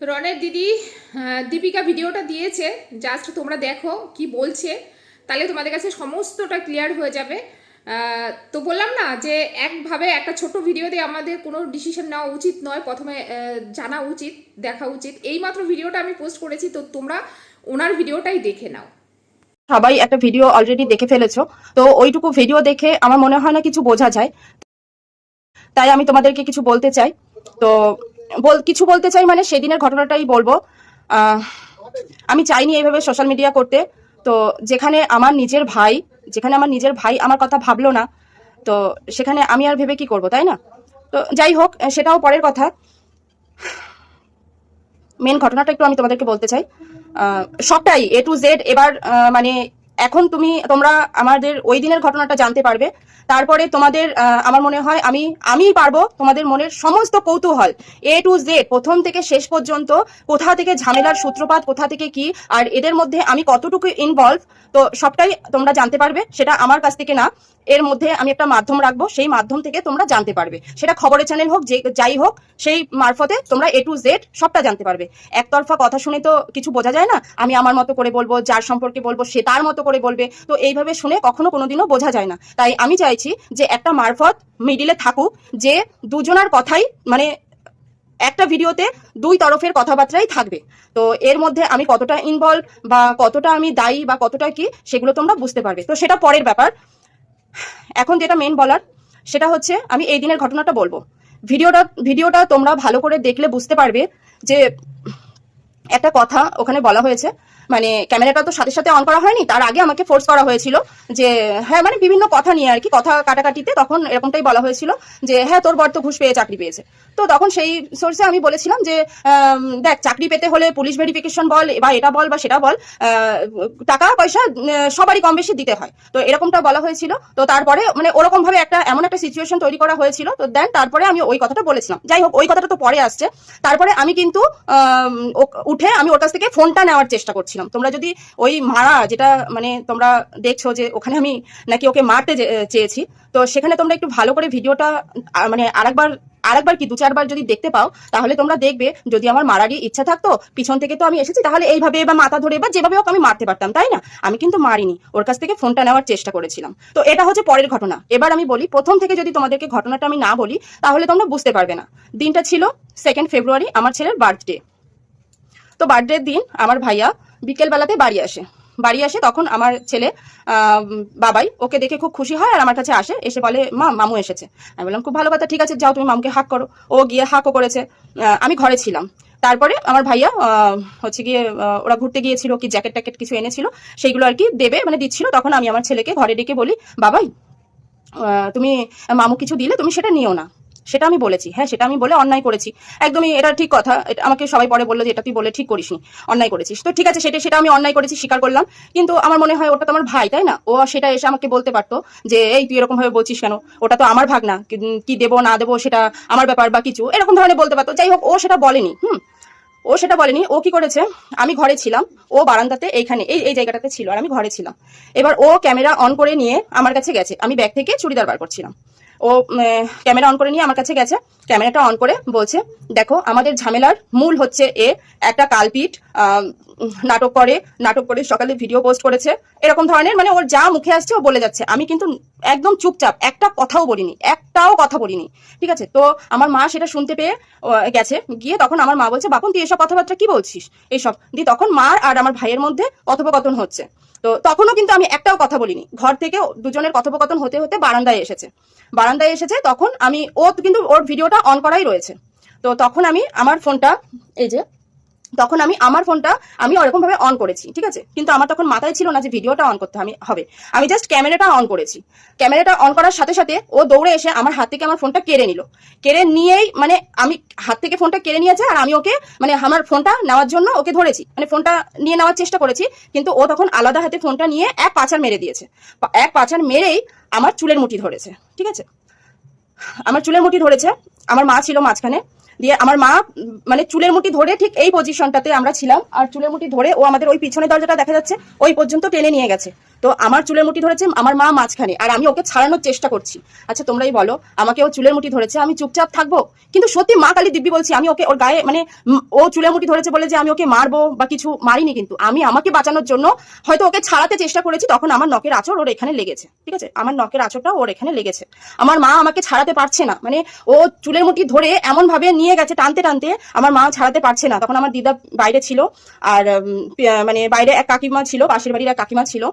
রনের দিদি দীপিকা ভিডিওটা দিয়েছে। জাস্ট তোমরা দেখো কি বলছে। তাহলে তোমাদের কাছে সমস্তটা ক্লিয়ার হয়ে যাবে। তো বললাম না যে একভাবে একটা ছোট ভিডিও দিয়ে আমাদের কোনো ডিসিশন নেওয়া উচিত নয়। প্রথমে জানা উচিত, দেখা উচিত। এইমাত্র ভিডিওটা আমি পোস্ট করেছি, তো তোমরা ওনার ভিডিওটাই দেখে নাও। সবাই একটা ভিডিও অলরেডি দেখে ফেলেছো। তো ওইটুকু ভিডিও দেখে আমার মনে হয় না কিছু বোঝা যায়। তাই আমি তোমাদেরকে কিছু বলতে চাই। তো বল, কিছু বলতে চাই মানে সেদিনের ঘটনাটাই বলব। আমি চাইনি এইভাবে সোশ্যাল মিডিয়া করতে। তো যেখানে আমার নিজের ভাই, যেখানে আমার নিজের ভাই আমার কথা ভাবলো না, তো সেখানে আমি আর ভেবে কি করব, তাই না? তো যাই হোক সেটাও পরের কথা। মেন ঘটনাটা একটু আমি তোমাদেরকে বলতে চাই। সবটাই এ টু জেড এবার মানে এখন তুমি, তোমরা আমাদের ওই দিনের ঘটনাটা জানতে পারবে। তারপরে তোমাদের আমার মনে হয় আমি আমি পারব তোমাদের মনের সমস্ত কৌতূহল। এ টু জেড প্রথম থেকে শেষ পর্যন্ত কোথা থেকে ঝামেলার সূত্রপাত, কোথা থেকে কি, আর এদের মধ্যে আমি কতটুকু ইনভলভ তো সবটাই তোমরা জানতে পারবে, সেটা আমার কাছ থেকে না। এর মধ্যে আমি একটা মাধ্যম রাখব, সেই মাধ্যম থেকে তোমরা জানতে পারবে। সেটা খবরের চ্যানেল হোক, যে যাই হোক, সেই মারফতে তোমরা এ টু জেড সবটা জানতে পারবে। একতরফা কথা শুনে তো কিছু বোঝা যায় না? আমি আমার মতো করে বলব, যার সম্পর্কে বলব, সে তার মতো করে বলবে। তো এইভাবে শুনে কখনো কোনোদিনও বোঝা যায় না। তাই আমি চাইছি যে একটা মারফত মিডিলে থাকুক, যে দুজনার কথাই মানে একটা ভিডিওতে দুই তরফের কথাবার্তাই থাকবে। তো এর মধ্যে আমি কতটা ইনভলভ বা কতটা আমি দায়ী বা কতটা কি, সেগুলো তোমরা বুঝতে পারবে। তো সেটা পরের ব্যাপার। এখন যেটা মেন বলার, সেটা হচ্ছে আমি এই দিনের ঘটনাটা বলব। ভিডিওটা ভিডিওটা তোমরা ভালো করে দেখলে বুঝতে পারবে যে একটা কথা ওখানে বলা হয়েছে মানে ক্যামেরাটা তো সাথে সাথে অন করা হয়নি, তার আগে আমাকে ফোর্স করা হয়েছিল যে হ্যাঁ মানে বিভিন্ন কথা নিয়ে আর কি, কথা কাটাকাটিতে তখন এরকমটাই বলা হয়েছিল যে হ্যাঁ তোর বর তো ঘুষ পেয়ে চাকরি পেয়েছে। তো তখন সেই সোর্সে আমি বলেছিলাম যে দেখ, চাকরি পেতে হলে পুলিশ ভেরিফিকেশন বল, বা এটা বল, বা সেটা বল টাকা, পয়সা সবারই কম বেশি দিতে হয়। তো এরকমটা বলা হয়েছিল। তো তারপরে মানে ওরকম ভাবে একটা, এমন একটা সিচুয়েশন তৈরি করা হয়েছিল। তো দেন তারপরে আমি ওই কথাটা বলেছিলাম। যাই হোক, ওই কথাটা তো পরে আসছে। তারপরে আমি কিন্তু উঠে আমি ওর কাছ থেকে ফোনটা নেওয়ার চেষ্টা করছিলাম। তোমরা যদি ওই মারা যেটা মানে তোমরা দেখছ যে ওখানে আমি নাকি ওকে মারতে চেয়েছি, তো সেখানে তোমরা একটু ভালো করে ভিডিওটা মানে আরেকবার আরেকবার কি দু চারবার যদি দেখতে পাও, তাহলে তোমরা দেখবে যদি আমার মারারই ইচ্ছা থাকতো, পিছন থেকে তো আমি এসেছি, তাহলে এইভাবে বা মাথা ধরে বা যেভাবে হোক আমি মারতে পারতাম, তাই না? আমি কিন্তু মারিনি, ওর কাছ থেকে ফোনটা নেওয়ার চেষ্টা করেছিলাম। তো এটা হচ্ছে পরের ঘটনা। এবার আমি বলি, প্রথম থেকে যদি তোমাদেরকে ঘটনাটা আমি না বলি, তাহলে তোমরা বুঝতে পারবে না। দিনটা ছিল সেকেন্ড ফেব্রুয়ারি আমার ছেলের বার্থডে তো বার্থডের দিন, আমার ভাইয়া বিকেলবেলাতে বাড়ি আসে। বাড়ি আসে তখন আমার ছেলে বাবাই ওকে দেখে খুব খুশি হয় আর আমার কাছে আসে, এসে বলে, মা, মামু এসেছে। আমি বললাম, খুব ভালো কথা, ঠিক আছে, যাও তুমি মামুকে হাক করো। ও গিয়ে হাকও করেছে। আমি ঘরে ছিলাম। তারপরে আমার ভাইয়া হচ্ছে গিয়ে ওরা ঘুরতে গিয়েছিল, কি জ্যাকেট ট্যাকেট কিছু এনেছিল, সেইগুলো আর কি দেবে মানে দিচ্ছিল। তখন আমি আমার ছেলেকে ঘরে ডেকে বলি, বাবাই তুমি মামু কিছু দিলে তুমি সেটা নিও না। সেটা আমি বলেছি হ্যাঁ সেটা আমি বলে অন্যায় করেছি। একদমই এটা ঠিক কথা আমাকে সবাই পরে বলল যে এটা তুই বলে ঠিক করিসনি, অন্যায় করেছিস। তো ঠিক আছে, সেটা সেটা আমি অন্যায় করেছি, স্বীকার করলাম। কিন্তু আমার মনে হয় ওটা তো আমার ভাই, তাই না? ও সেটা এসে আমাকে বলতে পারতো যে, এই, তুই এরকম ভাবে বলছিস কেন? ওটা তো আমার ভাগ না কি দেবো, না দেবো, সেটা আমার ব্যাপার বা কিছু। এরকম ধরনের বলতে পারতো। যাই হোক, ও সেটা বলেনি, হুম। ও সেটা বলেনি, ও কি করেছে? আমি ঘরে ছিলাম, ও বারান্দাতে এইখানে, এই এই জায়গাটাতে ছিল আর আমি ঘরে ছিলাম। এবার ও ক্যামেরা অন করে নিয়ে আমার কাছে গেছে, আমি ব্যাগ থেকে চুড়িদার বার করছিলাম। ও ক্যামেরা অন করে নিয়ে আমার কাছে গেছে। ক্যামেরাটা অন করে বলছে, দেখো, আমাদের ঝামেলার মূল হচ্ছে এ, একটা কালপিট নাটক করে নাটক করে সকালে ভিডিও পোস্ট করেছে। এরকম ধরনের মানে ওর যা মুখে আসছে ও বলে যাচ্ছে। আমি কিন্তু একদম চুপচাপ, একটা কথাও বলিনি, একটাও কথা বলিনি, ঠিক আছে? তো আমার মা সেটা শুনতে পেয়ে গেছে, গিয়ে তখন আমার মা বলছে, বাপন, তুই এসব কথাবার্তা কি বলছিস? এইসব দিয়ে তখন মার আর আমার ভাইয়ের মধ্যে কথোপকথন হচ্ছে। তো তখনও কিন্তু আমি একটাও কথা বলিনি। ঘর থেকে দুজনের কথোপকথন হতে হতে বারান্দায় এসেছে। বারান্দায় এসেছে, তখন আমি ও কিন্তু ওর ভিডিওটা অন করাই রয়েছে। তো তখন আমি, আমার ফোনটা, এই যে তখন আমি আমার ফোনটা আমি ওরকম ভাবে অন করেছি, ঠিক আছে? কিন্তু আমার তখন মাথায় ছিল না যে ভিডিওটা অন করতে আমি হবে। আমি জাস্ট ক্যামেরাটা অন করেছি। ক্যামেরাটা অন করার সাথে সাথে ও দৌড়ে এসে আমার হাত থেকে আমার ফোনটা কেড়ে নিল। কেড়ে নিয়েই মানে আমি হাত থেকে ফোনটা কেড়ে নিয়েছে আর আমি ওকে মানে আমার ফোনটা নেওয়ার জন্য ওকে ধরেছি। মানে ফোনটা নিয়ে নেওয়ার চেষ্টা করেছি, কিন্তু ও তখন আলাদা হাতে ফোনটা নিয়ে এক পাচার মেরে দিয়েছে। এক পাচার মেরেই আমার চুলের মুঠি ধরেছে, ঠিক আছে? আমার চুলের মুঠি ধরেছে, আমার মা ছিল মাঝখানে। দিয়ে আমার মা মানে চুলের মুটি ধরে ঠিক এই পজিশনটাতে আমরা ছিলাম। আর চুলের মুটি ধরে ও আমাদের ওই পিছনে দরজাটা দেখা যাচ্ছে, ওই পর্যন্ত টেনে নিয়ে গেছে। তো আমার চুলের মুঠি ধরেছে আমার মা মাঝখানে, আর আমি ওকে ছাড়ানোর চেষ্টা করছি। আচ্ছা তোমরাই বলো, আমাকে ও চুলের মুঠি ধরেছে, আমি চুপচাপ থাকব? কিন্তু সত্যি মা কালী দিব্যি বলছি, আমি ওকে ওর গায়ে মানে ও চুলের মুঠি ধরেছে বলে যে আমি ওকে মারবো বা কিছু মারিনি কিন্তু। আমি আমাকে বাঁচানোর জন্য হয়তো ওকে ছাড়াতে চেষ্টা করেছি, তখন আমার নখের আঁচড় ওর এখানে লেগেছে, ঠিক আছে? আমার নখের আঁচড়টা ওর এখানে লেগেছে। আমার মা আমাকে ছাড়াতে পারছে না মানে ও চুলের মুঠি ধরে এমন ভাবে নিয়ে গেছে, টানতে টানতে আমার মা ছাড়াতে পারছে না। তখন আমার দিদা বাইরে ছিল, আর মানে বাইরে এক কাকিমা ছিল, পাশের বাড়ির এক কাকিমা ছিল।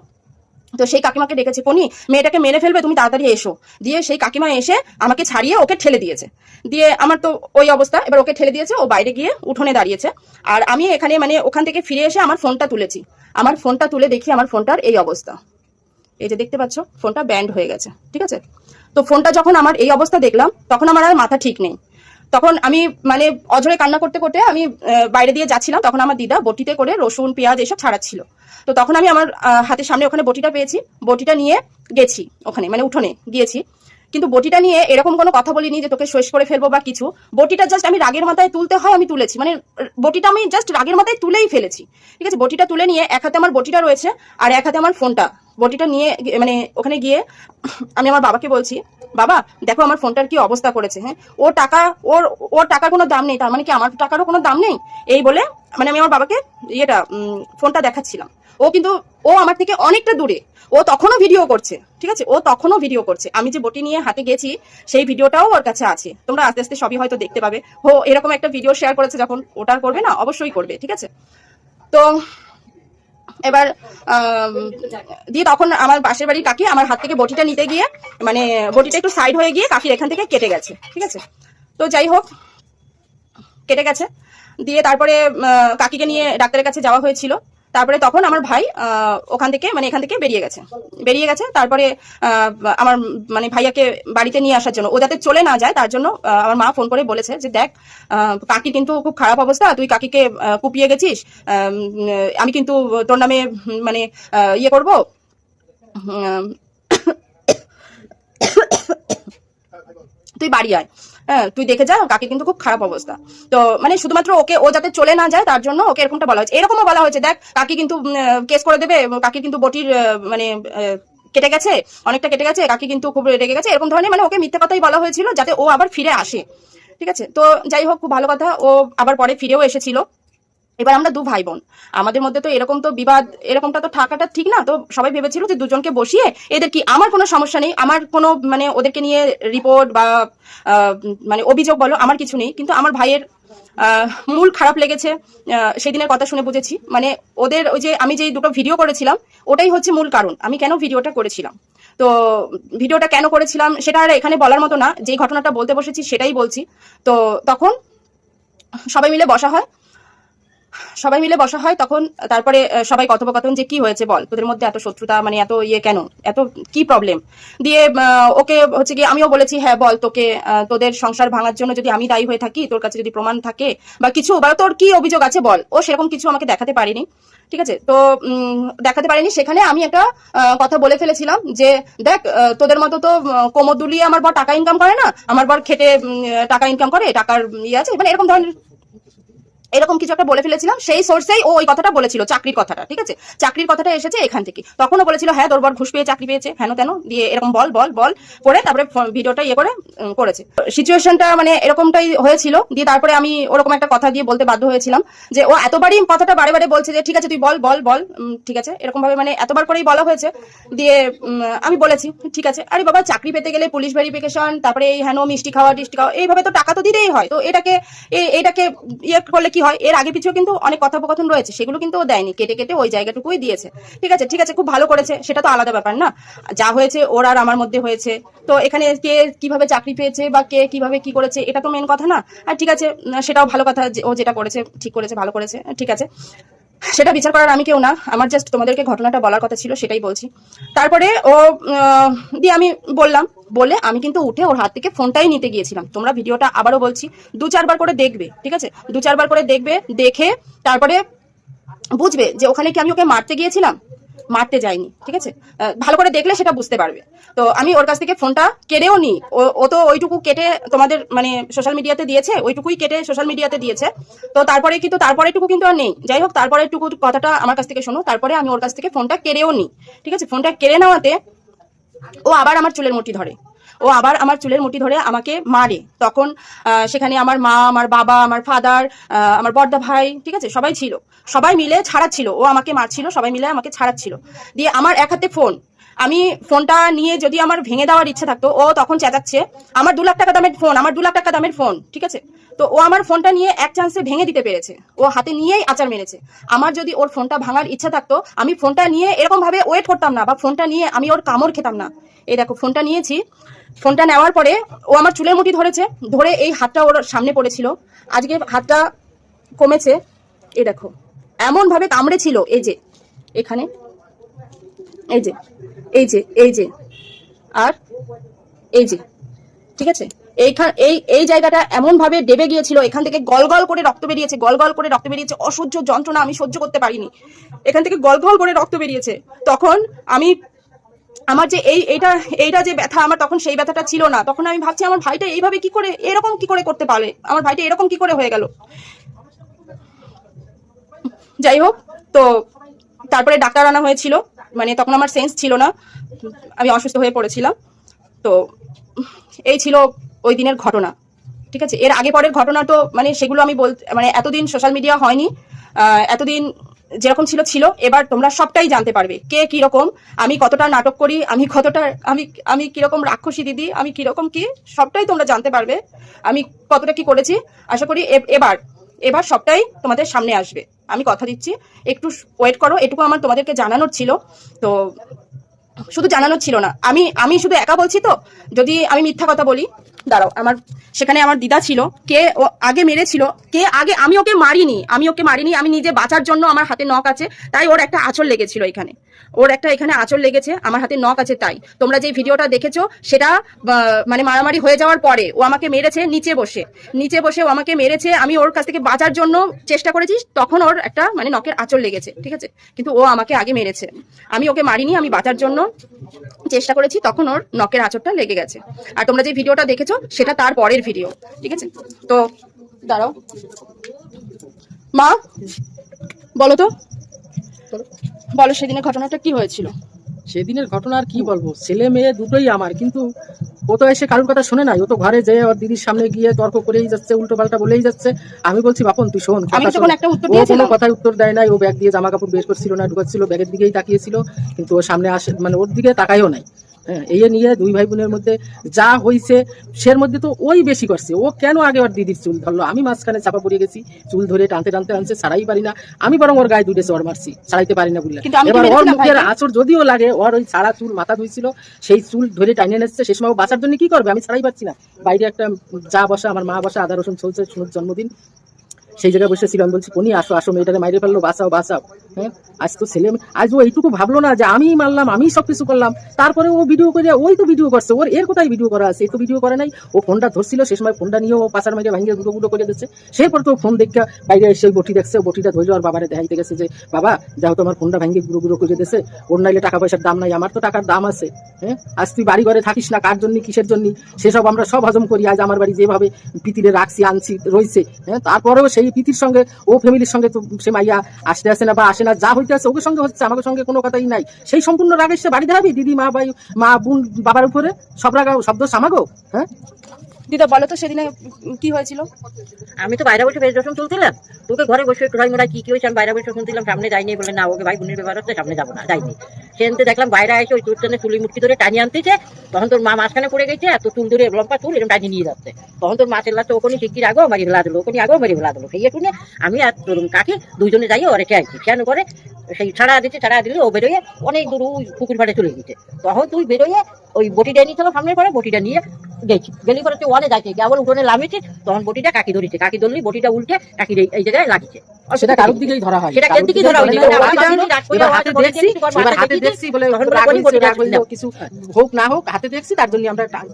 তো সেই কাকিমাকে ডেকেছে কোনি মেয়েটাকে মেরে ফেলবে, তুমি তাড়াতাড়ি এসো। দিয়ে সেই কাকিমা এসে আমাকে ছাড়িয়ে ওকে ঠেলে দিয়েছে। দিয়ে আমার তো ওই অবস্থা, এবার ওকে ঠেলে দিয়েছে, ও বাইরে গিয়ে উঠোনে দাঁড়িয়েছে। আর আমি এখানে মানে ওখান থেকে ফিরে এসে আমার ফোনটা তুলেছি। আমার ফোনটা তুলে দেখি আমার ফোনটার এই অবস্থা। এই যে দেখতে পাচ্ছ, ফোনটা ব্যান্ড হয়ে গেছে, ঠিক আছে? তো ফোনটা যখন আমার এই অবস্থা দেখলাম, তখন আমার আর মাথা ঠিক নেই। তখন আমি মানে অঝরে কান্না করতে করতে আমি বাইরে দিয়ে যাচ্ছিলাম। তখন আমার দিদা বটিতে করে রসুন, পেঁয়াজ এসব ছাড়াচ্ছিল। তো তখন আমি আমার হাতের সামনে ওখানে বটিটা পেয়েছি। বটিটা নিয়ে গেছি ওখানে মানে উঠোনে গিয়েছি। কিন্তু বটিটা নিয়ে এরকম কোনো কথা বলিনি যে তোকে শেষ করে ফেলব বা কিছু। বটিটা জাস্ট আমি রাগের মাথায় তুলতে হয়, আমি তুলেছি। মানে বটিটা আমি জাস্ট রাগের মাথায় তুলেই ফেলেছি। ঠিক আছে? বটিটা তুলে নিয়ে এক হাতে আমার বটিটা রয়েছে আর এক হাতে আমার ফোনটা। বটিটা নিয়ে মানে ওখানে গিয়ে আমি আমার বাবাকে বলছি, বাবা, দেখো আমার ফোনটার কি অবস্থা করেছে হ্যাঁ? ও টাকা, ওর ওর টাকার কোনো দাম নেই, তার মানে কি আমার টাকারও কোনো দাম নেই? এই বলে মানে আমি আমার বাবাকে ইয়েটা ফোনটা দেখাচ্ছিলাম। ও কিন্তু, ও আমার থেকে অনেকটা দূরে। ও তখনও ভিডিও করছে, ঠিক আছে? ও তখনও ভিডিও করছে। আমি যে বটি নিয়ে হাতে গেছি, সেই ভিডিওটাও ওর কাছে আছে। তোমরা আস্তে আস্তে সবই হয়তো দেখতে পাবে। ও এরকম একটা ভিডিও শেয়ার করেছে যখন, ওটা করবে না? অবশ্যই করবে, ঠিক আছে? তো এবার দিয়ে তখন আমার পাশের বাড়ির কাকি আমার হাত থেকে বটিটা নিতে গিয়ে মানে বটিটা একটু সাইড হয়ে গিয়ে কাকির এখান থেকে কেটে গেছে, ঠিক আছে? তো যাই হোক, কেটে গেছে। দিয়ে তারপরে কাকিকে নিয়ে ডাক্তারের কাছে যাওয়া হয়েছিল। তারপরে তখন আমার ভাই ওখান থেকে মানে এখান থেকে বেরিয়ে গেছে। বেরিয়ে গেছে, তারপরে আমার মানে ভাইয়াকে বাড়িতে নিয়ে আসার জন্য। ও যাতে চলে না যায়, তার জন্য আমার মা ফোন করে বলেছে যে, দেখ কাকি কিন্তু খুব খারাপ অবস্থা, তুই কাকিকে কুপিয়ে গেছিস, আমি কিন্তু তোর নামে মানে ইয়ে করব। তুই বাড়ি আয়। হ্যাঁ তুই দেখে যা, কাকে কিন্তু খুব খারাপ অবস্থা। তো মানে শুধুমাত্র ওকে, ও যাতে চলে না যায়, তার জন্য ওকে এরকমটা বলা হয়েছে। এরকমও বলা হয়েছে, দেখ, কাকি কিন্তু কেস করে দেবে, কাকি কিন্তু বটির মানে কেটে গেছে, অনেকটা কেটে গেছে, কাকি কিন্তু খুব রেগে গেছে, এরকম ধরনের মানে ওকে মিথ্যে কথাই বলা হয়েছিল, যাতে ও আবার ফিরে আসে। ঠিক আছে? তো যাই হোক, খুব ভালো কথা, ও আবার পরে ফিরেও এসেছিল। এবার আমরা দু ভাই বোন আমাদের মধ্যে তো এরকম তো বিবাদ, এরকমটা তো থাকাটা ঠিক না। তো সবাই ভেবেছিল যে দুজনকে বসিয়ে এদের কি আমার কোনো সমস্যা নেই, আমার কোনো মানে ওদেরকে নিয়ে রিপোর্ট বা মানে অভিযোগ বলো, আমার কিছু নেই। কিন্তু আমার ভাইয়ের মূল খারাপ লেগেছে সেদিনের কথা শুনে বুঝেছি। মানে ওদের ওই যে আমি যে দুটো ভিডিও করেছিলাম, ওটাই হচ্ছে মূল কারণ। আমি কেন ভিডিওটা করেছিলাম? তো ভিডিওটা কেন করেছিলাম, সেটা আর এখানে বলার মতো না। যেই ঘটনাটা বলতে বসেছি, সেটাই বলছি। তো তখন সবাই মিলে বসা হয়। সবাই মিলে বসা হয়, তখন তারপরে সবাই কথোপকথন যে কি হয়েছে বল? তোদের মধ্যে এত শত্রুতা মানে এত ইয়ে কেন? এত কি প্রবলেম দিয়ে ওকে হচ্ছে কি আমিও বলেছি হ্যাঁ বল তোকে তোদের সংসার ভাঙার জন্য যদি আমি দায়ী হয়ে থাকি, তোর কাছে যদি প্রমাণ থাকে বা কিছু, বা তোর কি অভিযোগ আছে বল? ও সেরকম কিছু আমাকে দেখাতে পারিনি, ঠিক আছে? তো দেখাতে পারিনি। সেখানে আমি একটা কথা বলে ফেলেছিলাম যে, দেখ তোদের মতো তো কোমর দুলিয়ে আমার বর টাকা ইনকাম করে না, আমার বর খেটে টাকা ইনকাম করে, টাকার ইয়ে আছে। মানে এরকম ধরনের এরকম কিছু একটা বলে ফেলেছিলাম, সেই সোর্সেই ও ওই কথাটা বলেছিল, চাকরির কথাটা, ঠিক আছে? চাকরির কথাটা এসেছে এখান থেকে। তখনও বলেছিল হ্যাঁ তোর বর ঘুষ পেয়ে চাকরি পেয়েছে হেন তেন দিয়ে এরকম বল বল বল করে তারপরে ভিডিওটা ইয়ে করে করেছে। সিচুয়েশনটা মানে এরকমটাই হয়েছিল, দিয়ে তারপরে আমি ওরকম একটা কথা দিয়ে বলতে বাধ্য হয়েছিলাম যে, ও এতবারই কথাটা বারে বারে বলছে যে, ঠিক আছে, তুই বল বল বল ঠিক আছে? এরকমভাবে মানে এতবার করেই বলা হয়েছে, দিয়ে আমি বলেছি, ঠিক আছে। আরে বাবা, চাকরি পেতে গেলে পুলিশ ভেরিফিকেশন তারপরে এই হেন মিষ্টি খাওয়া, টিষ্টি খাওয়া, এইভাবে তো টাকা তো দিতেই হয়। তো এটাকে এটাকে ইয়ে করলে কি হয়, এর আগে পিছু কিন্তু অনেক কথোপকথন রয়েছে, সেগুলো কিন্তু ও দেয়নি, কেটে কেটে ওই জায়গাটুকুই দিয়েছে। ঠিক আছে ঠিক আছে, খুব ভালো করেছে, সেটা তো আলাদা ব্যাপার না। যা হয়েছে, ওর আর আমার মধ্যে হয়েছে। তো এখানে কে কীভাবে চাকরি পেয়েছে বা কে কীভাবে কি করেছে, এটা তো মেন কথা না। আর ঠিক আছে সেটাও ভালো কথা ও যেটা করেছে, ঠিক করেছে, ভালো করেছে, ঠিক আছে। সেটা বিচার করার আমি কেউ না। আমার জাস্ট তোমাদেরকে ঘটনাটা বলার কথা ছিল, সেটাই বলছি। তারপরে ও দিয়ে আমি বললাম, বলে আমি কিন্তু উঠে ওর হাত থেকে ফোনটাই নিতে গিয়েছিলাম। তোমরা ভিডিওটা আবারও বলছি, দু চারবার করে দেখবে, ঠিক আছে? দু চারবার করে দেখবে, দেখে তারপরে বুঝবে যে ওখানে কি আমি ওকে মারতে গিয়েছিলাম? মারতে যায়নি, ঠিক আছে? ভালো করে দেখলে সেটা বুঝতে পারবে। তো আমি ওর কাছ থেকে ফোনটা কেড়েও নি। ও- তো ওইটুকু কেটে তোমাদের মানে সোশ্যাল মিডিয়াতে দিয়েছে, ওইটুকুই কেটে সোশ্যাল মিডিয়াতে দিয়েছে। তো তারপরে কিন্তু, তারপরেটুকু কিন্তু আর নেই। যাই হোক তারপরে টুকু কথাটা আমার কাছ থেকে শোনো। তারপরে আমি ওর কাছ থেকে ফোনটা কেড়েও নি, ঠিক আছে? ফোনটা কেড়ে নেওয়াতে ও আবার আমার চুলের মুঠি ধরে। ও আবার আমার চুলের মুঠি ধরে আমাকে মারে। তখন সেখানে আমার মা, আমার বাবা, আমার ফাদার আমার বড়দা ভাই, ঠিক আছে, সবাই ছিল। সবাই মিলে ছাড়াচ্ছিল। ও আমাকে মারছিল, সবাই মিলে আমাকে ছাড়াচ্ছিল। দিয়ে আমার এক হাতে ফোন আমি ফোনটা নিয়ে যদি আমার ভেঙে দেওয়ার ইচ্ছে থাকতো, ও তখন চেঁচাচ্ছে, আমার দু লাখ টাকা দামের ফোন আমার দু লাখ টাকা দামের ফোন ঠিক আছে? তো ও আমার ফোনটা নিয়ে এক চান্সে ভেঙে দিতে পেরেছে। ও হাতে নিয়েই আচার মেরেছে। আমার যদি ওর ফোনটা ভাঙার ইচ্ছা থাকতো, আমি ফোনটা নিয়ে এরকম ভাবে ওয়েট করতাম না, বা ফোনটা নিয়ে আমি ওর কামড় খেতাম না। এই দেখো ফোনটা নিয়েছি ফোনটা নেওয়ার পরে ও আমার চুলের মুঠি ধরেছে, ধরে এই হাতটা ওর সামনে পড়েছিল। আজকে হাতটা কমেছে, এই দেখো এমন ভাবে কামড়েছিল, এই যে, এখানে, এই যে এই যে এই যে, আর এই যে, ঠিক আছে? এইখান, এই এই জায়গাটা এমন ভাবে ডেবে গিয়েছিল, এখান থেকে গল গল করে রক্ত বেরিয়েছে, গল গল করে রক্ত বেরিয়েছে, অসহ্য যন্ত্রণা আমি সহ্য করতে পারিনি। এখান থেকে গল গল করে রক্ত বেরিয়েছে। তখন আমি আমার যে এই, এইটা এইটা যে ব্যথা, আমার তখন সেই ব্যথাটা ছিল না। তখন আমি ভাবছি, আমার ভাইটা এইভাবে কি করে, এরকম কি করে করতে পারে? আমার ভাইটা এরকম কি করে হয়ে গেল? যাই হোক, তো তারপরে ডাক্তার আনা হয়েছিল। মানে তখন আমার সেন্স ছিল না। আমি অসুস্থ হয়ে পড়েছিলাম। তো এই ছিল ওই দিনের ঘটনা। ঠিক আছে? এর আগে পরের ঘটনা তো মানে সেগুলো আমি বল মানে এতদিন সোশ্যাল মিডিয়া হয়নি। এতদিন যেরকম ছিল ছিল। এবার তোমরা সবটাই জানতে পারবে। কে কীরকম, আমি কতটা নাটক করি, আমি কতটা, আমি আমি কীরকম রাক্ষসী দিদি, আমি কীরকম কি, সবটাই তোমরা জানতে পারবে। আমি কতটা কি করেছি, আশা করি এবার এবার সবটাই তোমাদের সামনে আসবে। আমি কথা দিচ্ছি, একটু ওয়েট করো, এটুকু আমার তোমাদেরকে জানানোর ছিল। তো শুধু জানানোর ছিল না। আমি আমি শুধু একা বলছি তো? যদি আমি মিথ্যা কথা বলি, দাঁড়াও, আমার, সেখানে আমার দিদা ছিল, কে ও আগে মেরেছিল, কে আগে, আমি ওকে মারিনি, আমি ওকে মারিনি, আমি নিজে বাঁচার জন্য আমার হাতে নখ আছে, তাই ওর একটা আঁচল লেগেছিল এখানে। ওর একটা এখানে আঁচল লেগেছে, আমার হাতে নখ আছে তাই। তোমরা যে ভিডিওটা দেখেছ, সেটা মানে মারামারি হয়ে যাওয়ার পরে ও আমাকে মেরেছে নিচে বসে। নিচে বসে ও আমাকে মেরেছে, আমি ওর কাছ থেকে বাঁচার জন্য চেষ্টা করেছি, তখন ওর একটা মানে নখের আঁচল লেগেছে, ঠিক আছে? কিন্তু ও আমাকে আগে মেরেছে। আমি ওকে মারিনি, আমি বাঁচার জন্য চেষ্টা করেছি, তখন ওর নখের আঁচড়টা লেগে গেছে। আর তোমরা যে ভিডিওটা দেখেছ, সেটা তার পরের ভিডিও, ঠিক আছে? তো, দাঁড়াও। মা, বলো তো। বলো সেদিনের ঘটনাটা কি হয়েছিল? সেদিনের ঘটনা আর কি বলব? ছেলে মেয়ে দুটোই আমার কিন্তু ও তো এসে কারোর কথা শুনে নাই। ও তো ঘরে যেয়ে ওর দিদির সামনে গিয়ে তর্ক করেই যাচ্ছে উল্টো পাল্টা বলেই যাচ্ছে। আমি বলছি বাপন তুই শোন ও কোনো কথায় উত্তর দেয় নাই। ও ব্যাগ দিয়ে জামা কাপড় বের করছিল না ঢুকাচ্ছিল ব্যাগের দিকেই তাকিয়েছিল কিন্তু ও সামনে আসে মানে ওর দিকে তাকাইও নাই। এই নিয়ে দুই ভাই বোনের মধ্যে যা হয়েছে সের মধ্যে তো ওই বেশি করছে। ও কেন আগে ওর দিদির চুল ধরলো? আমি মাঝখানে চাপা পড়ে গেছি চুল ধরে টানতে টানতে আনছে ছাড়াই পারি না। আমি বরং ওর গায়ে দুটেছে ওর মারছি ছাড়াইতে পারি না বললে এবার ওর মুখের। আঁচড় যদিও লাগে ওর ওই ছাড়া চুল মাথা ধুইছিল সেই চুল ধরে টাইনে নিচ্ছে সে সময় ও বাঁচার জন্য কি করবে? আমি ছাড়াই পারছি না। বাইরে একটা যা বসা আমার মা বসা আদা রসুন চলছে জন্মদিন সেই জায়গায় বসেছিল আমি বলছি কোনি আসো আসো মেয়েটাকে মাইরে ফেলল বাঁচাও বাঁচাও। হ্যাঁ? আজ তো ছেলে আজ ও এইটুকু ভাবলো না যে আমি মারলাম আমি সব কিছু করলাম। তারপরে ও ভিডিও করে ওই তো ভিডিও করছে। ওর এর কোথায় ভিডিও করা আছে? তো ভিডিও করে নাই। ও ফোনটা ধরছিল, সে সময় ফোনটা নিয়ে ও পাচার মাইরে ভাঙিয়ে গুঁড়ো গুঁড়ো করে দিচ্ছে। সেরপর তো ফোন দেখে বাইরে এসে বটি দেখছে। বটিটা ধরলো আর বাবারে দেখাইতে গেছে যে, বাবা, যাও তোমার ফোনটা ভাঙিয়ে গুঁড়ো গুঁড়ো করে দিচ্ছে ওর নাইলে টাকা পয়সার দাম নাই, আমার তো টাকার দাম আছে। হ্যাঁ? আজ তুই বাড়ি ঘরে থাকিস না, কার জন্য, কিসের জন্য? সেসব আমরা সব হজম করি। আজ আমার বাড়ি যেভাবে পিতিরে রাখছি, আনছি রয়েছে হ্যাঁ? তারপরেও সেই পিতির সঙ্গে, ও ফ্যামিলির সঙ্গে তো সে মাইয়া আসতে আসে না বা আসে না, যা হইতে আছে ওকে সঙ্গে হচ্ছে, আমাকে সঙ্গে কোনো কথাই নাই। সেই সম্পূর্ণ রাগে সে বাড়ি দাঁড়াবি দিদি, মা, ভাই, মা, বোন, বাবার উপরে? সব রাগা শব্দ সামাগো হ্যাঁ? দিদা, বলো তো সেদিনে কি হয়েছিল? আমি তো বাইরে বসে বেশ রসুন তুলছিলাম। তোকে ঘরে বসে একটু মোড়াই কি কি হয়েছে আমি বাইরে বসে শুনছিলাম সামনে যাইনি বলে না, ওকে ভাই বোনের ব্যাপার হচ্ছে, সামনে যাব না, যাইনি। সেনতে দেখলাম বাইরে এসে ওই জন্য চুলি মুটকি ধরে টানিয়ে আনতেছে। তখন তোর মা মাঝখানে পড়ে গেছে, আর তোর চুল ধরে লম্বা চুল এরকম টানিয়ে নিয়ে যাচ্ছে। তখন তোর মা চেল্লাচ্ছে ওখানে শিগগির আগেও মারি ফেলা দিল ওখানে আগেও মারি ফেলা দিল সেই শুনে আমি আর তোর কাকি দুজনে যাই, ওরে খেয়েছি কেন করে? সেই ছাড়া দিচ্ছে ছাড়া দিলে ও বেরোয় অনেক দূর পুকুর পাড়ে চলে গেছে। তখন তুই বেরোয় ওই বটিটা নিয়েছিল সামনের পরে বটিটা নিয়ে গেছি। গেলি পরে তুই অনেক যাইছে কেবল উঠোনে লামিয়েছি তখন বটিটা কাকি ধরেছে। কাকি ধরলি বটিটা উল্টে কাকির এই- জায়গায় লাগিয়েছে সেটা কারোর দিকেই ধরা হয়। সেটা কেন দিকেই ধরা ধরে আমার আমি বাবা জানি, যদি রাগ করে এবার আমার হাতে দেখছি এবার হাতে দেখছি বলে তখন রাগ বলি হয়েছে, বলে রাগ হইল, দিয়েছি কিছু হোক না হোক হাতে দেখছি তার জন্য আমরা টা-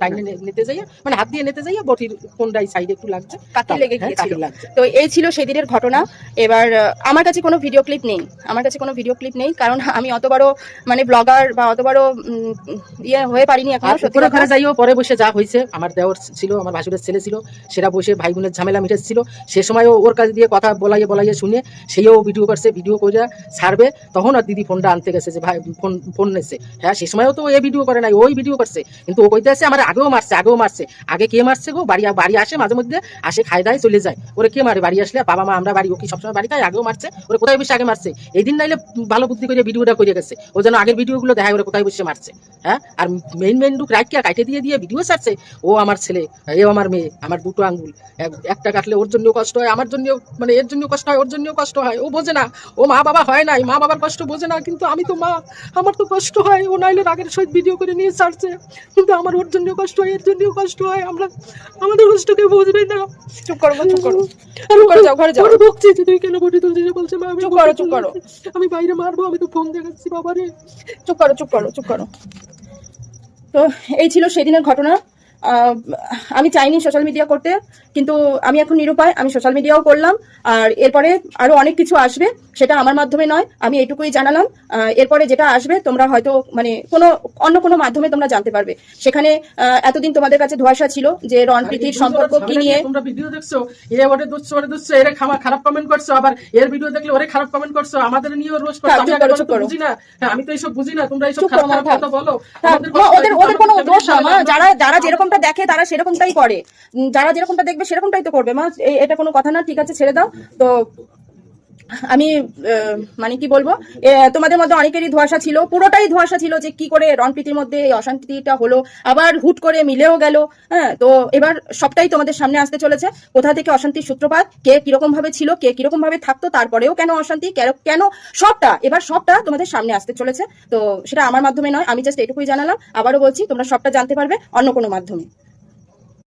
নিতে যাই। মানে হাত দিয়ে নিতে যাই বটির কোনটাই সাইডে একটু লাগছে। কাকে লেগে হ্যাঁ, গিয়েছিল। তো এই ছিল সেদিনের ঘটনা। এবার আমার কাছে কোনো ভিডিও ক্লিপ নেই। আমার কাছে কোনো ভিডিও ক্লিপ নেই কারণ আমি অত বড় মানে ব্লগার বা অত বড় ইয়ে হয়ে পারিনি এখন সত্যি উপরে কথা। যাইও পরে বসে যা হয়েছে আমার দেওয়ার ছিল, আমার ভাসুরের ছেলে ছিল সেটা বসে ভাই বোনের ঝামেলা মিটেছিল। সে সময়ও ওর কাছে দিয়ে কথা বলাইয়ে বলাইয়ে শুনে সেইও ভিডিও করছে ভিডিও করে ছাড়বে। তখন আর দিদি ফোনটা আনতে গেছে যে, ভাই ফোন ফোন নেছে। হ্যাঁ সে সময়ও তো এ ভিডিও করে নাই, ওই ভিডিও করছে। কিন্তু ও কইতে আছে আমার আগেও মারছে আগেও মারছে। আগে কে মারছে গো? বাড়ি বাড়ি আসে মাঝে মধ্যে, আসে খায় দায় চলে যায়। ওরে কে মারে বাড়ি আসলে? বাবা মা, আমরা বাড়ি, ও কি সবসময় বাড়ি খাই আগেও মারছে। ওরে কোথায় বসে আগে মারছে? এই দিন নাইলে ভালো বুদ্ধি করে ভিডিওটা করে গেছে। ও যেন আগের ভিডিওগুলো দেখায়, ওরে কোথায় বসে মারছে? হ্যাঁ আর মেইন মেইন লুক রাইটকে কাটে দিয়ে দিয়ে ভিডিও ছাড়ছে? ও আমার ছেলে এ আমার মেয়ে আমার দুটো আঙ্গুল। একটা কাটলে ওর জন্য কষ্ট হয় আমার জন্য মানে এর জন্য কষ্ট হয় ওর জন্য কষ্ট হয়। ও বোঝে না ও মা বাবা হয় নাই মা বাবার কষ্ট বোঝে না কিন্তু আমি তো মা আমার তো কষ্ট হয়। ও নাইলে রাগের সহিত ভিডিও করে নিয়ে ছাড়ছে কিন্তু আমার ওর জন্য কষ্ট হয় এর জন্য কষ্ট হয়। আমরা আমাদের কষ্ট কেউ বুঝবে না। চুপ করো চুপ করো। যাও, ঘরে যাও। ওরে বকছি তুই কেন বটি তুলছিস? বলছে মা আমি চুপ করো, চুপ করো। আমি বাইরে মারবো আমি তো ফোন দেখাচ্ছি বাবারে। চুপ করো চুপ করো চুপ করো। তো এই ছিল সেদিনের ঘটনা। আমি চাইনি সোশ্যাল মিডিয়া করতে কিন্তু আমি এখন নিরুপায় আমি সোশ্যাল মিডিয়াও করলাম আর এরপরে আরও অনেক কিছু আসবে সেটা আমার মাধ্যমে নয় আমি এটুকুই জানালাম এরপরে যেটা আসবে তোমরা হয়তো মানে কোনো অন্য কোনো মাধ্যমে তোমরা জানতে পারবে সেখানে এতদিন তোমাদের কাছে ধোয়াশা ছিল যে রন প্রীতির সম্পর্ক কি নিয়ে তোমরা ভিডিও দেখছ এ ওরে দুচ্ছ ওরে দুচ্ছ এর খারাপ কমেন্ট করছ আবার এর ভিডিও দেখলে ওরে খারাপ কমেন্ট করছ আমাদের নিয়েও রোজ করছ আমি তো করো। বুঝি না আমি তো এইসব বুঝি না তোমরা এইসব খারাপ। কথা বলো ওদের ওদের কোনো দোষ না যারা যারা যেরকমটা দেখে তারা সেরকমটাই করে। যারা যেরকমটা দেখবে সেরকমটাই তো করবে। মা এটা কোনো কথা না, ঠিক আছে, ছেড়ে দাও। তো আমি মানে কি বলব? তোমাদের মধ্যে অনেকেরই ধোয়াশা ছিল, পুরোটাই ধোয়াশা ছিল যে কি করে রণপ্রীতির মধ্যে এই অশান্তিটা হলো। আবার হুট করে মিলেও গেল হ্যাঁ? তো এবার সবটাই তোমাদের সামনে আসতে চলেছে। কোথা থেকে অশান্তির সূত্রপাত, কে কীরকম ভাবে ছিল, কে কীরকম ভাবে থাকতো, তারপরেও কেন অশান্তি কেন সবটা, এবার সবটা তোমাদের সামনে আসতে চলেছে। তো সেটা আমার মাধ্যমে নয়, আমি জাস্ট এটুকুই জানালাম। আবারও বলছি, তোমরা সবটা জানতে পারবে অন্য কোনো মাধ্যমে।